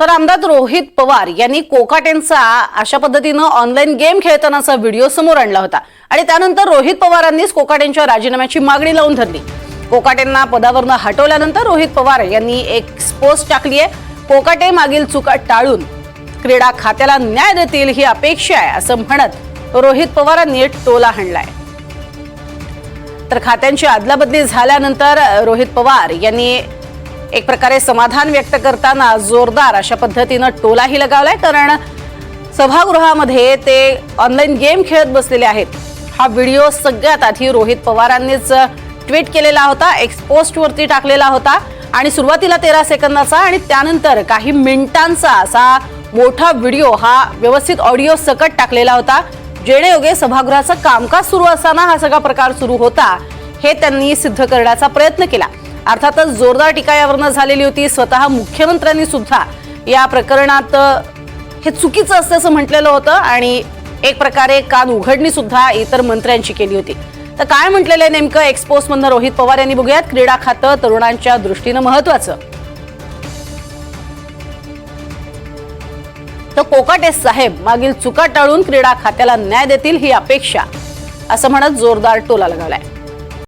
तर आमदार रोहित पवार यांनी कोकाटेंचा अशा पद्धतीनं ऑनलाईन गेम खेळतानाचा व्हिडिओ समोर आणला होता. आणि त्यानंतर रोहित पवारांनीच कोकाटेंच्या राजीनाम्याची मागणी लावून धरली. कोकाटेंना पदावरनं हटवल्यानंतर रोहित पवार यांनी एक पोस्ट टाकली आहे. कोकाटे मागील चुका टाळून क्रीडा खात्याला न्याय देतील ही अपेक्षा आहे असं म्हणत रोहित पवारांनी टोला हाणलाय. तर खात्यांची अदलाबदली झाल्यानंतर रोहित पवार यांनी एक प्रकारे समाधान व्यक्त करताना जोरदार अशा पद्धतीनं टोलाही लगावलाय कारण सभागृहामध्ये ते ऑनलाईन गेम खेळत बसलेले आहेत. हा व्हिडिओ सगळ्यात आधी रोहित पवारांनीच ट्विट केलेला होता एक्स पोस्टवरती टाकलेला होता आणि सुरुवातीला तेरा सेकंदाचा आणि त्यानंतर काही मिनिटांचा असा मोठा व्हिडिओ हा व्यवस्थित ऑडिओ सकट टाकलेला होता जेणेयोगे सभागृहाचं कामकाज सुरू असताना हा सगळा प्रकार सुरू होता हे त्यांनी सिद्ध करण्याचा प्रयत्न केला. अर्थातच जोरदार टीका यावरनं झालेली होती. स्वतः मुख्यमंत्र्यांनी सुद्धा या प्रकरणात हे चुकीचं असल्याचं म्हटलेलं होतं आणि एक प्रकारे कान उघडणी सुद्धा इतर मंत्र्यांची केली होती. तर काय म्हटलेलं आहे नेमकं? एक्सपोसमधनं रोहित पवार यांनी बघूयात. क्रीडा खातं तरुणांच्या दृष्टीनं महत्वाचं तर कोकाटे साहेब मागील चुका टाळून क्रीडा खात्याला न्याय देतील ही अपेक्षा असं म्हणत जोरदार टोला लगावलाय.